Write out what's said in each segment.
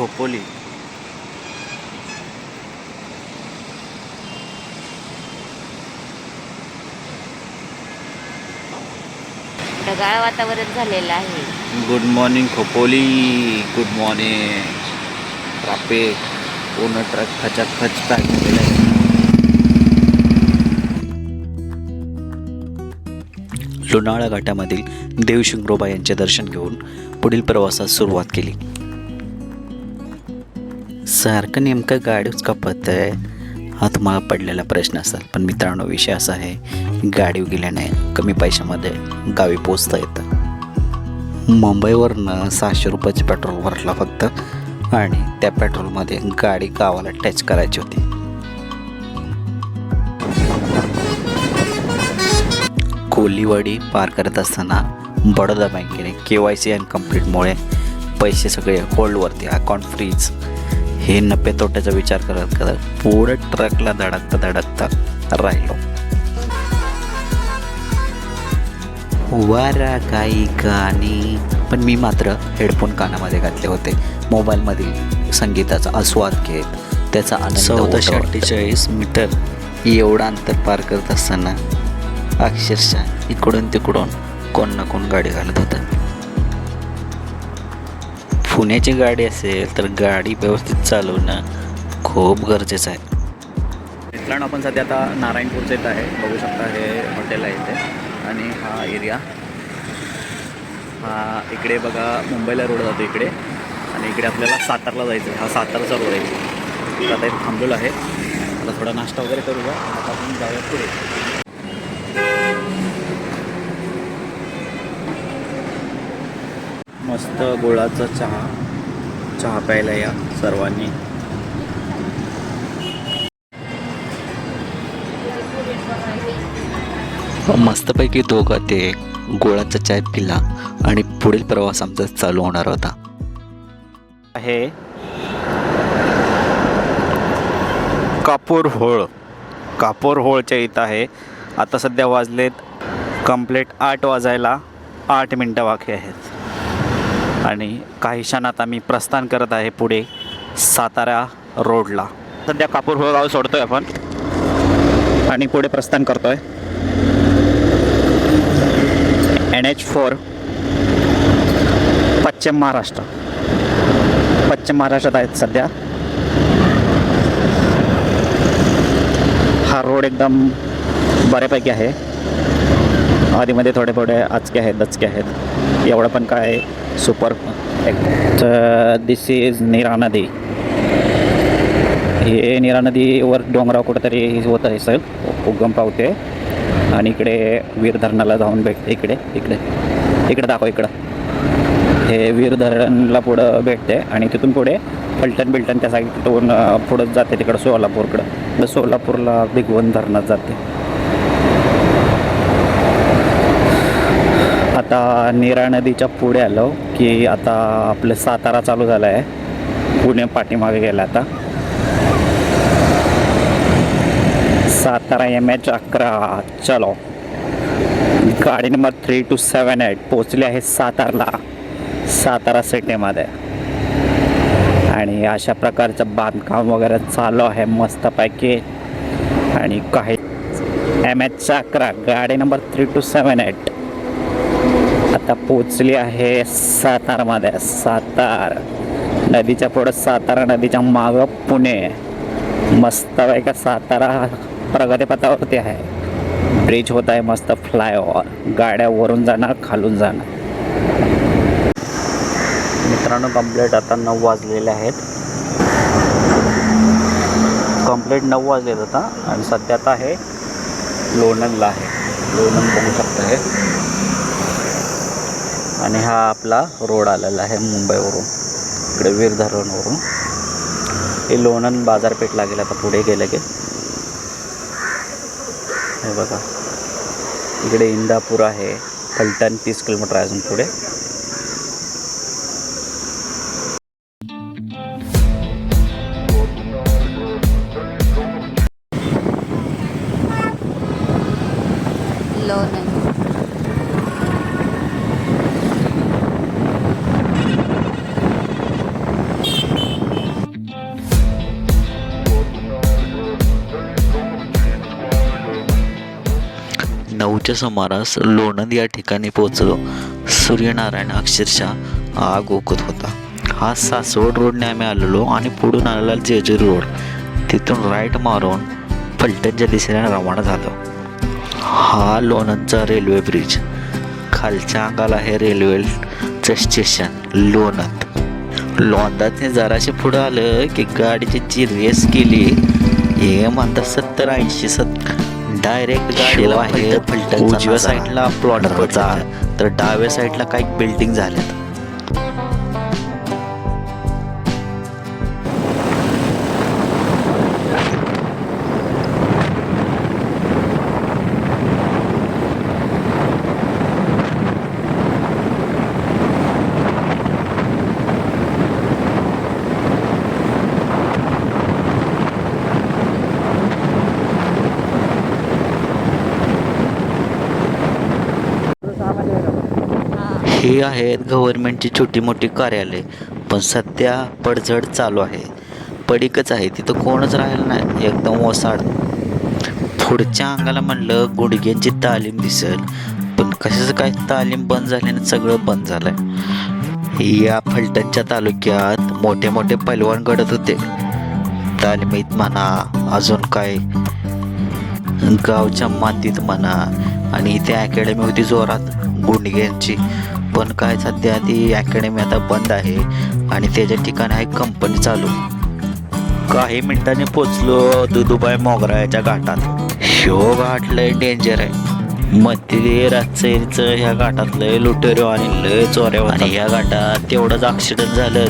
खोपोली. ढगाळ वातावरण झालेलं आहे. Good morning Khopoli. Good morning traffic पूर्ण ट्रक खचाखच पॅक झालेला आहे लोणावळा घाटामधील देवशिंगरोबा यांचे दर्शन घेऊन पुढील प्रवासास सुरुवात केली. सारखं नेमकं गाडीच कापत आहे हा तुम्हाला पडलेला प्रश्न असेल पण मित्रांनो विषय असा आहे गाडी गेल्याने कमी पैशामध्ये गावी पोचता येतं. मुंबईवरनं सहाशे रुपयाचे पेट्रोल भरला फक्त आणि त्या पेट्रोलमध्ये गाडी गावाला टच करायची होती. कोलीवाडी पार करत असताना बडोदा बँकेने के वाय सी अनकम्प्लीटमुळे पैसे सगळे होल्डवरती अकाउंट फ्रीज हे नफे तोट्याचा विचार करत करत पुढं ट्रकला धडकता धडकता राहिलो. वारा काही गाणी पण मी मात्र हेडफोन कानामध्ये घातले होते. मोबाईलमधील संगीताचा आस्वाद घेत त्याचा आनंद चौदाशे अठ्ठेचाळीस मीटर. एवढं अंतर पार करत असताना अक्षरशः इकडून तिकडून कोण ना कोण गाडी घालत होतं. पुण्याची गाडी असेल तर गाडी व्यवस्थित चालवणं खूप गरजेचं आहे. मित्रांनो आपण सध्या आता नारायणपूरचं येत आहे. बघू शकता हे हॉटेल आहे इथे. आणि हा एरिया. हा इकडे बघा मुंबईला रोड जातो इकडे. आणि इकडे आपल्याला सातारला जायचं आहे. हा सातारचा रोड आहे. आता इथे थांबलेलो आहे. आता थोडा नाश्ता वगैरे करूया. आता आपण जाऊया पुढे. मस्त गुळाचा चहा चहा प्यायला या सर्वांनी. मस्तपैकी दोघं ते गोळाचा चाय पिला आणि पुढील प्रवास आमचा चालू होणार होता. आहे कापूर होळ. कापूर होळच्या इथं आहे. आता सध्या वाजलेत कंप्लीट आठ वाजायला आठ मिनटं बाकी आहेत. आणि काही क्षणात आम्ही प्रस्थान करत आहे पुढे सातारा रोडला. सध्या कापूर होळ गाव सोडतोय आपण. आणि पुढे प्रस्थान करतोय. एन एच फोर पश्चिम महाराष्ट्र. पश्चिम महाराष्ट्रात आहेत सध्या. हा रोड एकदम बऱ्यापैकी आहे. आधीमध्ये थोडे थोडे आचके आहेत दचके आहेत. एवढं पण काय सुपर. तर दिस इज निरा नदी. हे निरा नदीवर डोंगराव कुठंतरी होत आहे सर उगम पावते. आणि इकडे वीर धरणाला जाऊन भेटते इकडे इकडे. इकडे दाखव इकडं. हे वीर धरणला पुढं भेटते आणि तिथून पुढे फलटण बिलटण त्या साईडून पुढं जाते तिकडं सोलापूरकडं. सोलापूरला भिगवण धरणात जाते. आता नीरा नदीच्या पुढे आलो की आता आपलं सातारा चालू झालं आहे पुणे पाठीमागे गेला आता. सातारा एम एच अकरा चलो. गाडी number three two seven eight पोचली आहे सातारला. सातारा सिटीमध्ये. आणि अशा प्रकारचं बांधकाम वगैरे चालू आहे मस्तपैकी. आणि काही एम एच अकरा गाडी number three two seven eight आता पोचली आहे सातारमध्ये सातार. नदीच्या पुढं सातारा नदीच्या मागं पुणे. मस्त का सातारा? प्रगतीपथावरती आहे. ब्रिज होत आहे मस्त फ्लायओव्हर गाड्या वरून जाणार खालून जाणार. मित्रांनो कंप्लेट आता नऊ वाजलेले आहेत. कंप्लेट नऊ वाजलेत आता. आणि सध्या आता आहे लोणंदला आहे. लोणंद बघू शकता हे. आणि हा आपला रोड आलेला आहे मुंबईवरून. इकडे वीर धरणवरून हे लोणंद बाजारपेठ लागेल आता पुढे गेलं की. हे बघा. इकडे इंदापूर आहे. फलटण तीस किलोमीटर अजून पुढे. नऊच्या सुमारास लोणंद या ठिकाणी पोहोचलो. सूर्यनारायण अक्षरशः आग ओकत होता. हा सासवड रोडने आम्ही आलेलो आणि पुढून आलेला जेजूर रोड. तिथून राईट मारून फलटणच्या दिशेने रवाना झालो. हा लोणंदचा रेल्वे ब्रिज खालच्या अंगाला आहे रेल्वेचं स्टेशन लोणंद. लोंदातने जराशे पुढं आलं की गाडीची जी रेस केली. हे म्हणतात सत्तर ऐंशी सत्तर. डायरेक्ट गाडीला उजव्या साईडला प्लॉट तर डाव्या साईडला काही बिल्डिंग झाल्यात. हे आहेत गव्हर्नमेंटची छोटी मोठी कार्यालय. पण सध्या पडझड चालू आहे. पडीकच आहे. तिथं कोणच राहिलं नाही. एकदम ओसाड. पुढच्या अंगाला म्हणलं गुडघ्यांची तालीम दिसेल. पण कशाचं काय? तालीम बंद झाल्याने सगळं बंद झालंय. या फलटणच्या तालुक्यात मोठे मोठे पैलवान घडत होते. तालमीत म्हणा अजून काय? गावच्या मातीत म्हणा. आणि इथे अकॅडमी होती जोरात. गुंडग्यांची पण काय सध्या ती अकॅडमी आता बंद आहे. आणि त्याच्या ठिकाणी आहे कंपनी चालू. काही मिनिटांनी पोचलो दुदुबाई मोगराच्या घाटात. ह्यो घाट लय डेंजर आहे. मध्य रातचं ह्या घाटात लय लुटेरो आणि लय चोऱ्या आणि ह्या घाटात तेवढंच ॲक्सिडेंट झालं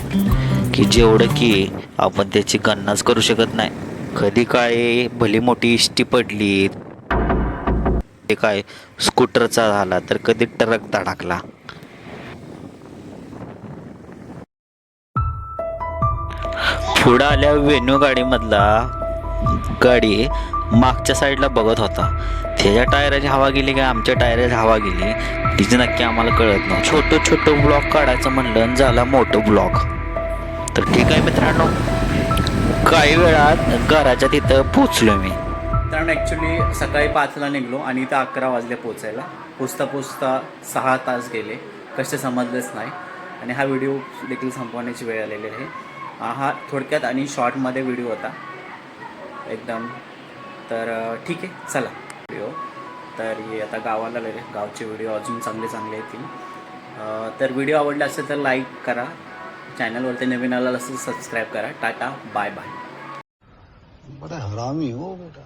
की जेवढं की आपण त्याची गणनाच करू शकत नाही. कधी काय भली मोठी इष्टी पडली ते काय स्कूटरचा झाला तर कधी ट्रक धडकला. पुढं आल्या वेन्यू गाडीमधला गाडी मागच्या साईडला बघत होता. त्याच्या टायराची हवा गेली का? आमच्या टायराची हवा गेली. तिची नक्की आम्हाला कळत नव्हतं. छोटं छोटं ब्लॉक काढायचं म्हणलं झाला मोठं ब्लॉक. तर ठीक आहे मित्रांनो काही वेळात घराच्या तिथं पोचलो मी. कारण ॲक्च्युली सकाळी पाचला निघलो आणि इथं अकरा वाजले पोचायला. पोचता पोचता सहा तास गेले. कसे समजलेच नाही. आणि हा व्हिडिओ देखील संपवण्याची वेळ आलेली आहे. हा- थोडक्यात आणि शॉर्टमध्ये व्हिडिओ होता. एकदम. तर ठीक आहे चला. व्हिडिओ. तर हे आता गावाला आलेले गावचे व्हिडिओ अजून चांगले चांगले येतील. तर व्हिडिओ आवडला असेल तर लाईक करा. चॅनलवरती नवीन आला असेल सबस्क्राईब करा. Tata bye bye. बड़ा हरामी हो बेटा.